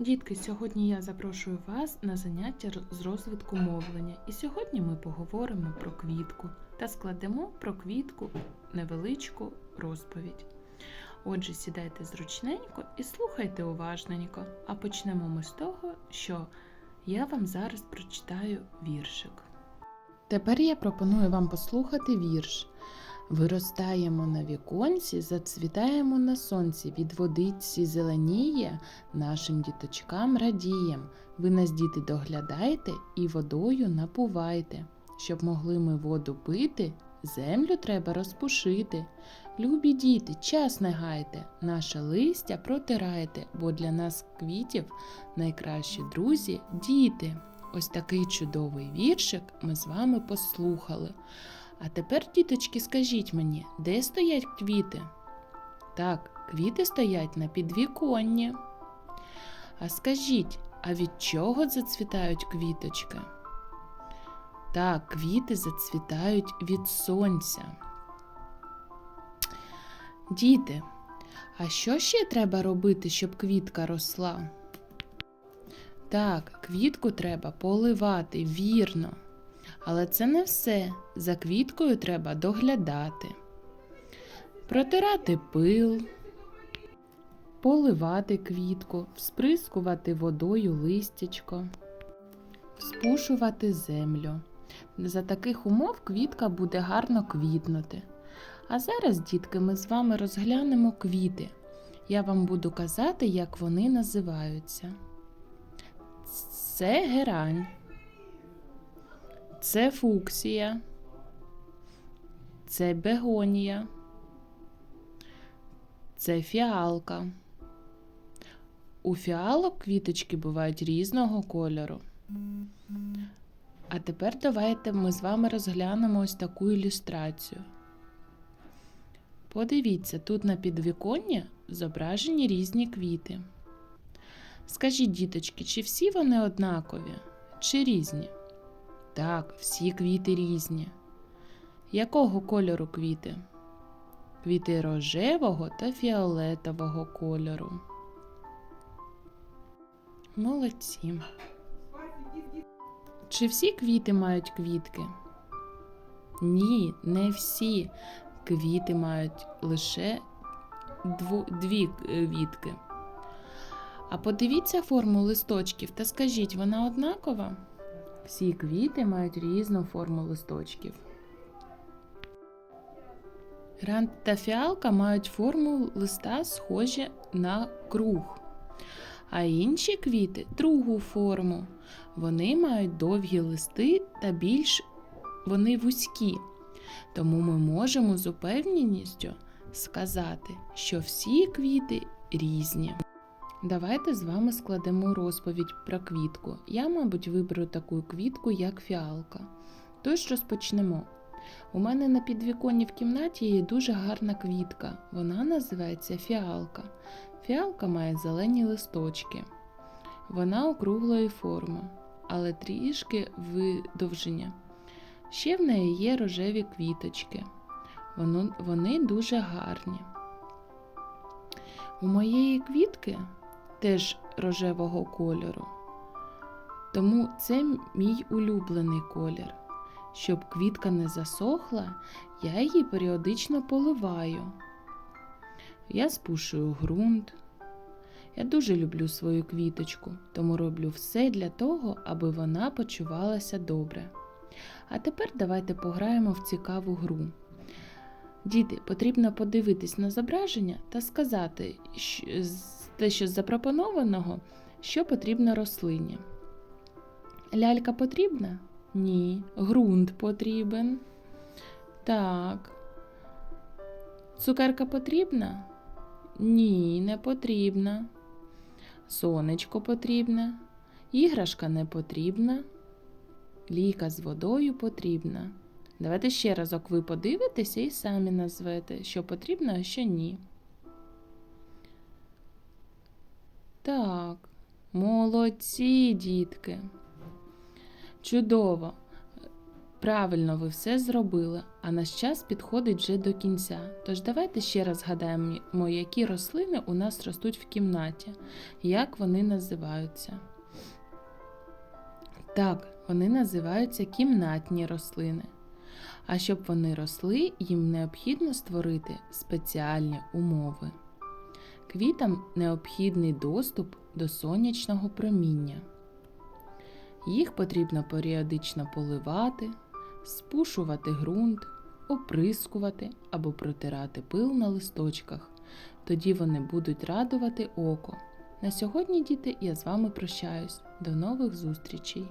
Дітки, сьогодні я запрошую вас на заняття з розвитку мовлення. І сьогодні ми поговоримо про квітку та складемо про квітку невеличку розповідь. Отже, сідайте зручненько і слухайте уважненько. А почнемо ми з того, що я вам зараз прочитаю віршик. Тепер я пропоную вам послухати вірш. Виростаємо на віконці, зацвітаємо на сонці, від водиці зеленіє, нашим діточкам радієм. Ви нас, діти, доглядайте і водою напувайте. Щоб могли ми воду пити, землю треба розпушити. Любі діти, час не гайте, наше листя протирайте, бо для нас квітів найкращі друзі діти. Ось такий чудовий віршик ми з вами послухали. А тепер, діточки, скажіть мені, де стоять квіти? Так, квіти стоять на підвіконні. А скажіть, а від чого зацвітають квіточки? Так, квіти зацвітають від сонця. Діти, а що ще треба робити, щоб квітка росла? Так, квітку треба поливати вірно. Але це не все. За квіткою треба доглядати, протирати пил, поливати квітку, всприскувати водою листячко, спушувати землю. За таких умов квітка буде гарно квітнути. А зараз, дітки, ми з вами розглянемо квіти. Я вам буду казати, як вони називаються. Це герань. Це фуксія, це бегонія, це фіалка. У фіалок квіточки бувають різного кольору. А тепер давайте ми з вами розглянемо ось таку ілюстрацію. Подивіться, тут на підвіконні зображені різні квіти. Скажіть, діточки, чи всі вони однакові, чи різні? Так, всі квіти різні. Якого кольору квіти? Квіти рожевого та фіолетового кольору. Молодці. Чи всі квіти мають квітки? Ні, не всі. Квіти мають лише дві квітки. А подивіться форму листочків та скажіть, вона однакова? Всі квіти мають різну форму листочків. Рант та фіалка мають форму листа схожі на круг, а інші квіти другу форму. Вони мають довгі листи та більш вони вузькі. Тому ми можемо з упевненістю сказати, що всі квіти різні. Давайте з вами складемо розповідь про квітку. Я, мабуть, виберу таку квітку, як фіалка. Тож розпочнемо. У мене на підвіконні в кімнаті є дуже гарна квітка. Вона називається фіалка. Фіалка має зелені листочки. Вона округлої форми, але трішки видовження. Ще в неї є рожеві квіточки. Вони дуже гарні. У моєї квітки теж рожевого кольору. Тому це мій улюблений колір. Щоб квітка не засохла, я її періодично поливаю. Я спушую ґрунт. Я дуже люблю свою квіточку, тому роблю все для того, аби вона почувалася добре. А тепер давайте пограємо в цікаву гру. Діти, потрібно подивитись на зображення та сказати з- те, що з запропонованого, що потрібно рослині. Лялька потрібна? Ні. Грунт потрібен. Так. Цукерка потрібна? Ні, не потрібна. Сонечко потрібне. Іграшка не потрібна. Ліка з водою потрібна. Давайте ще разок ви подивитеся і самі назвете, що потрібно, а що ні. Так, молодці, дітки. Чудово. Правильно, ви все зробили, а наш час підходить вже до кінця. Тож давайте ще раз згадаємо, які рослини у нас ростуть в кімнаті, як вони називаються. Так, вони називаються кімнатні рослини. А щоб вони росли, їм необхідно створити спеціальні умови. Квітам необхідний доступ до сонячного проміння. Їх потрібно періодично поливати, спушувати ґрунт, оприскувати або протирати пил на листочках. Тоді вони будуть радувати око. На сьогодні, діти, я з вами прощаюсь. До нових зустрічей!